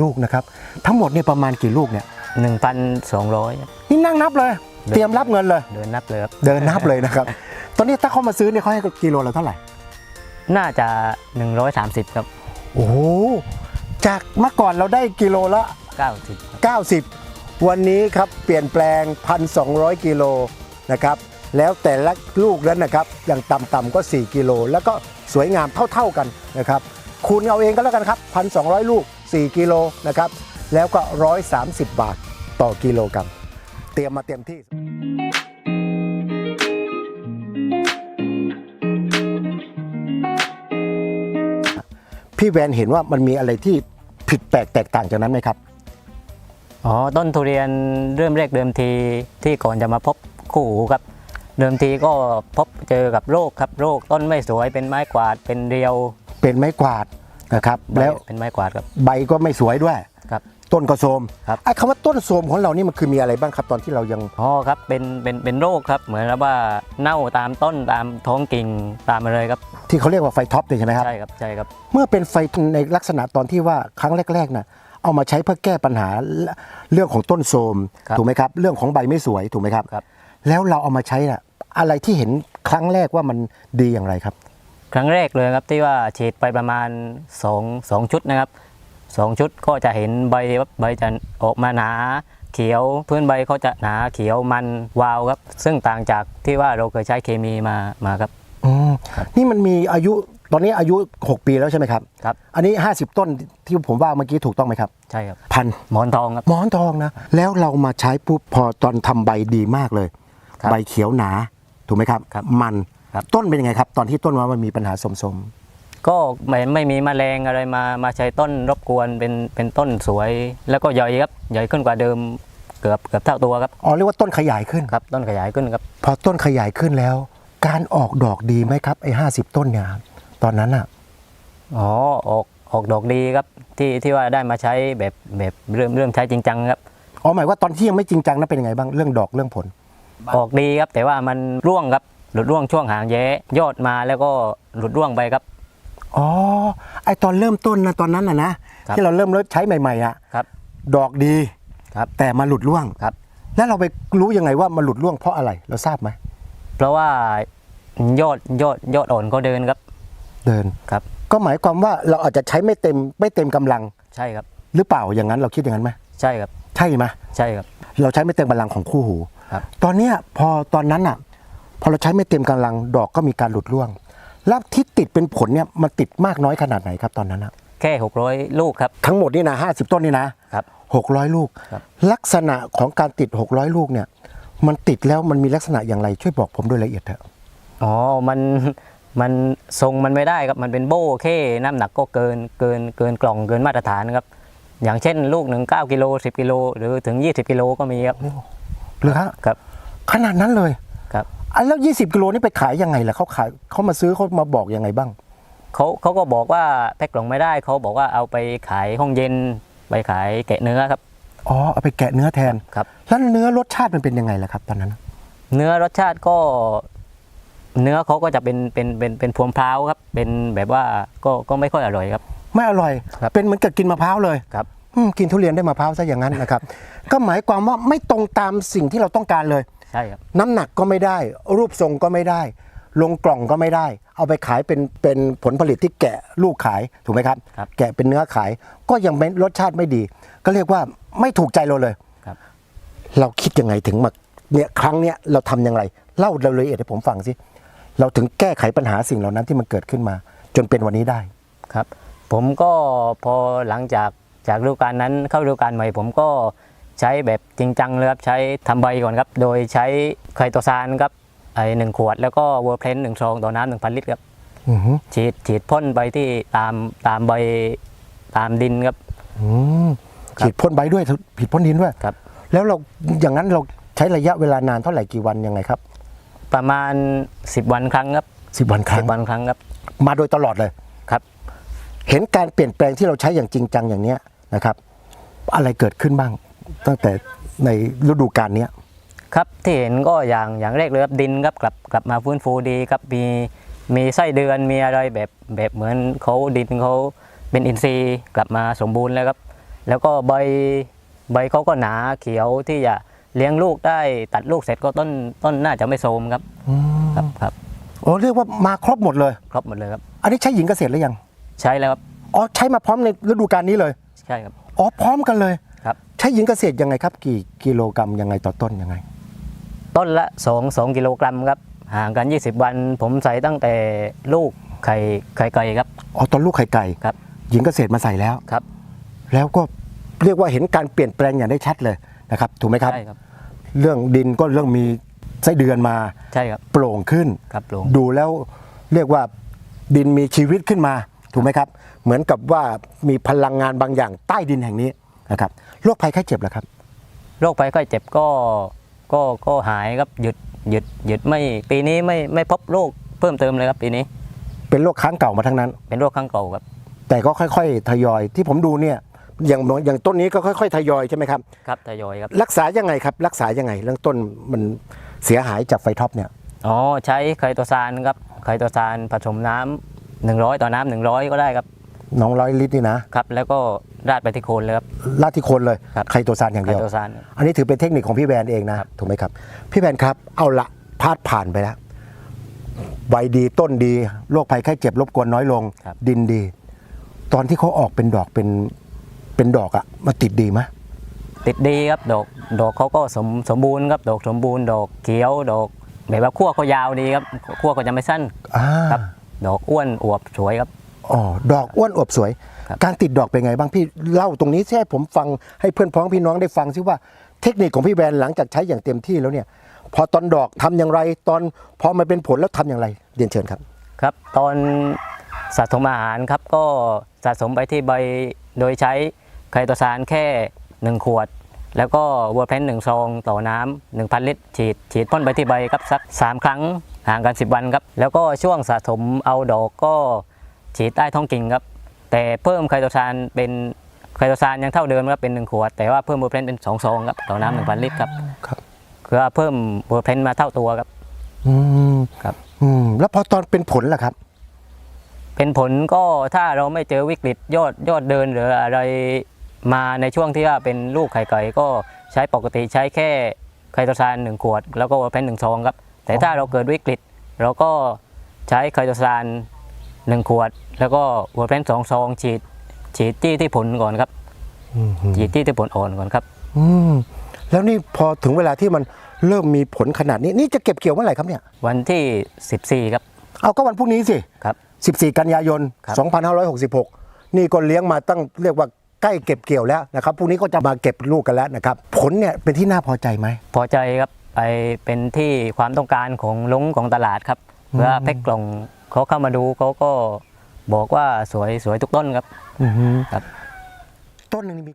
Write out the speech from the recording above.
ลูกนะครับ ทั้งหมดเนี่ยประมาณกี่ลูกเนี่ยหนึ่งพันสองร้อยนี่นั่งนับเลย เตรียมรับเงินเลย เดินนับเลยครับเดินนับเลยนะครับ ตอนนี้ถ้าเขามาซื้อเนี่ยเขาให้กิโลละเท่าไหร่ น่าจะ 130 ครับ โอ้โหจากเมื่อก่อนเราได้กิโลละ 90ครับ90 วันนี้ครับเปลี่ยนแปลง 1,200 กิโลนะครับแล้วแต่ละลูกนั้นนะครับอย่างต่ำๆก็ 4 กิโล แล้วก็สวยงามเท่าๆกันนะครับคูณเอาเองก็แล้วกันครับ 1,200 ลูก 4 กิโลนะครับ แล้วก็ 130 บาทต่อกิโลกรัม เตรียมมาเต็มที่พี่แวนเห็นว่ามันมีอะไรที่ผิดแปลกแตกต่างจากนั้นไหมครับ อ๋อ ต้นทุเรียนเริ่มแรกเดิมทีที่ก่อนจะมาพบคู่หูครับ เดิมทีก็พบเจอกับโรคครับโรคต้นไม่สวยเป็นไม้กวาดเป็นเรียว เป็นไม้กวาด นะครับ ใบแล้วเป็นไม้กวาดครับ ใบก็ไม่สวยด้วย ครับ ต้นก็โทรมครับ ไอ้คำว่าต้นโทรมของเรานี่มันคือมีอะไรบ้างครับตอนที่เรายัง อ๋อครับเป็นเป็นเป็นโรคครับ เหมือนกับว่าเน่าตามต้นตามท้องกิ่งตามอะไรครับที่เขาเรียกว่าไฟท็อปเนี่ยใช่ไหมครับ ใช่ครับใช่ครับ เมื่อเป็นไฟในลักษณะตอนที่ว่าครั้งแรกๆนะเอามาใช้เพื่อแก้ปัญหาเรื่องของต้นโทรมครับถูกไหมครับ เรื่องของใบไม่สวยถูกไหมครับ ครับ แล้วเราเอามาใช้น่ะอะไรที่เห็นครั้งแรกว่ามันดีอย่างไรครับ ครั้งแรกเลยครับที่ว่าฉีดไปประมาณ2 2ชุดนะครับสองชุดก็จะเห็นใบครับใบจะออกมาหนาเขียวพื้นใบเขาจะหนาเขียวมันวาวครับ ซึ่งต่างจากที่ว่าเราเคยใช้เคมีมามาครับอืมครับนี่มันมีอายุตอนนี้อายุ 6 ปีแล้วใช่ไหมครับครับ อันนี้ 50 ต้นที่ผมว่าเมื่อกี้ถูกต้องไหมครับ ใช่ครับ พันหมอนทองครับหมอนทองนะ แล้วเรามาใช้ปุ๊บพอตอนทำใบดีมากเลยครับใบเขียวหนาถูกไหมครับครับมัน ครับต้นเป็นยังไงครับ ตอนที่ต้นว่ามันมีปัญหาสมสมก็ไม่ไม่มีแมลงอะไรมามาใช้ต้นรบกวนเป็นเป็นต้นสวย แล้วก็ใหญ่ครับใหญ่ขึ้นกว่าเดิมเกือบเกือบเท่าตัวครับอ๋อเรียกว่าต้นขยายขึ้นครับต้นขยายขึ้นครับพอต้นขยายขึ้นแล้ว การออกดอกดีไหมครับไอ้ห้าสิบต้นเนี่ยครับตอนนั้นอะอ๋อออกออกดอกดีครับที่ที่ว่าได้มาใช้แบบแบบเริ่มเริ่มใช้จริงจังครับอ๋อหมายว่าตอนที่ยังไม่จริงจังนั้นเป็นยังไงบ้างเรื่องดอกเรื่องผล ออกดีครับแต่ว่ามันร่วงครับ หลุดร่วงช่วงหางแย้ยอดมาแล้วก็หลุดร่วงไปครับ อ๋อไอตอนเริ่มต้นนะตอนนั้นนะนะครับที่เราเริ่มเริ่มใช้ใหม่ๆอะครับดอกดีครับ แต่มาหลุดร่วง ครับ แล้วเราไปรู้ยังไงว่ามันหลุดร่วงเพราะอะไรเราทราบไหมเพราะว่ายอดยอดยอดอ่อนก็เดินครับเดิน ครับ ก็หมายความว่าเราอาจจะใช้ไม่เต็มไม่เต็มกำลัง ใช่ครับหรือเปล่าอย่างนั้นเราคิดอย่างนั้นไหมใช่ครับใช่ไหม ใช่ครับ เราใช้ไม่เต็มกำลังของคู่หู ครับ ตอนเนี้ยพอตอนนั้นอะ พอเราใช้ไม่เต็มกำลังดอกก็มีการหลุดร่วง แล้วที่ติดเป็นผลเนี่ยมันติดมากน้อยขนาดไหนครับตอนนั้นอะแค่ 600 ลูกครับ ทั้งหมดนี่นะห้าสิบต้นนี่นะครับหกร้อยลูกครับลักษณะของการติด 600 ลูกเนี่ยมันติดแล้วมันมีลักษณะอย่างไรช่วยบอกผมโดยละเอียดเถอะอ๋อ มันมันทรงมันไม่ได้ครับ มันเป็นโบ้แค่น้ำหนักก็เกินเกินเกินกล่องเกินมาตรฐานครับ อย่างเช่นลูกหนึ่ง9กิโล10กิโลหรือถึง20กิโลก็มีครับหรือฮะครับ ขนาดนั้นเลยครับ อันแล้ว 20กิโลนี่ไปขายยังไงล่ะเขาขายเขามาซื้อเขามาบอกยังไงบ้าง เขาเขาก็บอกว่าแพ็คกล่องไม่ได้เขาบอกว่าเอาไปขายห้องเย็นไปขายแกะเนื้อครับ อ๋อเอาไปแกะเนื้อแทนครับ แล้วเนื้อรสชาติมันเป็นยังไงล่ะครับ ตอนนั้น เนื้อรสชาติก็ เนื้อเขาก็จะเป็นเป็นเป็นเป็นพวงพร้าวครับ เป็นแบบว่าก็ก็ไม่ค่อยอร่อยครับ ไม่อร่อย ครับ เป็นเหมือนกับกินมะพร้าวเลยครับ อืมกินทุเรียนได้มะพร้าวซะอย่างนั้นนะครับ ก็หมายความว่าไม่ตรงตามสิ่งที่เราต้องการเลย ใช่ครับ น้ำหนักก็ไม่ได้ รูปทรงก็ไม่ได้ ลงกล่องก็ไม่ได้ เอาไปขายเป็นเป็นผลผลิตที่แกะลูกขายถูกไหมครับ ครับ แกะเป็นเนื้อขายก็ยังไม่รสชาติไม่ดี ก็เรียกว่าไม่ถูกใจเราเลย ครับ เราคิดยังไงถึงมาเนี่ยครั้งเนี้ยเราทำยังไงเล่ารายละเอียดให้ผมฟังสิ เราถึงแก้ไขปัญหาสิ่งเหล่านั้นที่มันเกิดขึ้นมา จนเป็นวันนี้ได้ ครับ ผมก็พอหลังจากจากฤดูกาลนั้นเข้าฤดูกาลใหม่ ผมก็ ใช้แบบจริงจังเลยครับใช้ทำใบก่อนครับ โดยใช้ไคโตซานครับไอหนึ่งขวด แล้วก็เวอร์เพลนหนึ่งซองต่อน้ำหนึ่งพันลิตรครับอือหือฉีดฉีดพ่นไปที่ตามตามใบตามดินครับอืมครับฉีดพ่นใบด้วยผิดพ่นดินด้วยครับ แล้วเราอย่างนั้นเราใช้ระยะเวลานานเท่าไหร่กี่วันยังไงครับ ประมาณ 10 วันครั้งครับสิบวันครั้สิงบวันครั้งครับ มาโดยตลอดเลยครับ เห็นการเปลี่ยนแปลงที่เราใช้อย่างจริงจังอย่างเนี้ยนะครับ อะไรเกิดขึ้นบ้าง ตั้งแต่ในฤดูกาลเนี้ยครับที่เห็นก็อย่างอย่างแรกเลยครับดินครับกลับกลับมาฟื้นฟูดีครับมีมีไส้เดือนมีอะไรแบบแบบเหมือนเขาดินเขาเป็นอินทรีย์กลับมาสมบูรณ์แล้วครับ แล้วก็ใบใบเขาก็หนาเขียวที่จะเลี้ยงลูกได้ตัดลูกเสร็จก็ต้นต้นน่าจะไม่โทรมครับอืมครับครับโอ้เรียกว่ามาครบหมดเลย ครบหมดเลยครับ อันนี้ใช้หญิงเกษตรหรือยัง ใช้แล้วครับอ๋อใช้มาพร้อมในฤดูกาลนี้เลย ใช่ครับอ๋อพร้อมกันเลยครับใช้หญิงเกษตรยังไงครับ กี่กิโลกรัมยังไงต่อต้นยังไง ต้นละ2 2กิโลกรัมครับห่างกัน 20 วัน ผมใส่ตั้งแต่ลูกไข่ไข่ไก่ครับ อ๋อตอนลูกไข่ไก่ครับ หญิงเกษตรมาใส่แล้ว ครับ แล้วก็เรียกว่าเห็นการเปลี่ยนแปลงอย่างได้ชัดเลยนะครับ ถูกไหมครับ ใช่ครับ เรื่องดินก็เรื่องมีไส้เดือนมาใช่ครับ โปร่งขึ้น ครับลงดูแล้วเรียกว่าดินมีชีวิตขึ้นมา ถูกไหมครับ เหมือนกับว่ามีพลังงานบางอย่างใต้ดินแห่งนี้ นะครับโรคภัยไข้เจ็บล่ะครับ โรคภัยไข้เจ็บก็ก็ก็หายครับหยุดหยุดหยุดไม่ปีนี้ไม่ไม่พบโรคเพิ่มเติมเลยครับปีนี้เป็นโรคค้างเก่ามาทั้งนั้น เป็นโรคข้างเก่าครับ แต่ก็ค่อยๆ ทยอยที่ผมดูเนี่ยอย่างอย่างต้นนี้ก็ค่อยๆ ทยอยใช่ไหมครับ ครับทยอยครับ รักษายังไงครับ รักษายังไง เรื่องต้นมันเสียหายจากไฟท็อปเนี่ยอ๋อใช้ไคโตซานครับไคโตซานผสมน้ำ100 ต่อน้ำ100 ก็ได้ครับน้องร้อยลิตรนี่นะครับ แล้วก็ ราดไปที่โคนเลยครับ ลาดที่โคนเลยครับ ไคโตซานอย่างไคเดียว โตซาน อันนี้ถือเป็นเทคนิคของพี่แวนเองนะ ครับ ถูกไหมครับ พี่แวนครับ เอาละพาดผ่านไปแล้ว ใบดีต้นดีโรคภัยไข้เจ็บรบกวนน้อยลงดินดี ตอนที่เขาออกเป็นดอกเป็นเป็นดอกอะมาติดดีไหมติดดีครับดอกดอกเขาก็สมสมบูรณ์ครับดอกสมบูรณ์ดอกเขียวดอกแบบว่าขั้วเขายาวดีครับขั้วก็จะไม่สั้นอ่าครับ ดอกอ้วนอวบสวยครับ อ๋อดอกอ้วนอวบสวยครับ การติดดอกเป็นไงบ้างพี่เล่าตรงนี้แให้ผมฟังให้เพื่อนพ้องพี่น้องได้ฟังซิว่าเทคนิคของพี่แวนหลังจากใช้อย่างเต็มที่แล้วเนี่ย พอตอนดอกทำอย่างไร ตอนพอมาเป็นผลแล้วทำอย่างไรเรียนเชิญครับครับ ตอนสะสมอาหารครับก็สะสมไปที่ใบโดยใช้ไคโตซานแค่ 1 ขวด แล้วก็วัวแพนหนึ่งซองต่อน้ำหนึ่งพันลิตร ฉีดฉีดพ่นไปที่ใบครับสัก 3 ครั้งห่างกัน 10 วันครับ แล้วก็ช่วงสะสมเอาดอกก็ฉีดใต้ท้องกิ่งครับ แต่เพิ่มไคโตซานเป็นไคโตซานยังเท่าเดิมครับเป็น1ขวด แต่ว่าเพิ่มวัวแพนเป็น2ซองครับต่อน้ำหนึ่งพันลิตรครับครับคือว่าเพิ่มวัวแพนมาเท่าตัวครับ อืมครับอืมแล้วพอตอนเป็นผลล่ะครับ เป็นผลก็ถ้าเราไม่เจอวิกฤตยอดยอดเดินหรืออะไรมาในช่วงที่ว่าเป็นลูกไข่ไก่ก็ใช้ปกติใช้แค่ไคโตซานหนึ่งขวด แล้วก็วัวแพนหนึ่งซองครับ แต่ถ้าเราเกิดวิกฤตเราก็ใช้ไคโตซาน หนึ่งขวด แล้วก็วัวแพนสองซองฉีด ฉีดที่ที่ผลก่อนครับอืมฉีดที่ที่ผลอ่อนก่อนครับ อืมแล้วนี่พอถึงเวลาที่มันเริ่มมีผลขนาดนี้นี่จะเก็บเกี่ยวเมื่อไหร่ครับเนี่ย วันที่ 14 ครับ เอาก็วันพรุ่งนี้สิครับ 14 กันยายนครับ2566 นี่ก็เลี้ยงมาตั้งเรียกว่าใกล้เก็บเกี่ยวแล้วนะครับพรุ่งนี้ก็จะมาเก็บลูกกันแล้วนะครับ ผลเนี่ยเป็นที่น่าพอใจไหม พอใจครับไปเป็นที่ความต้องการของลุงของตลาดครับเพื่อแพ็คกล่อง เขาเข้ามาดูเขาก็บอกว่าสวยสวยทุกต้นครับ อือฮึครับ ต้นหนึ่งนี่มี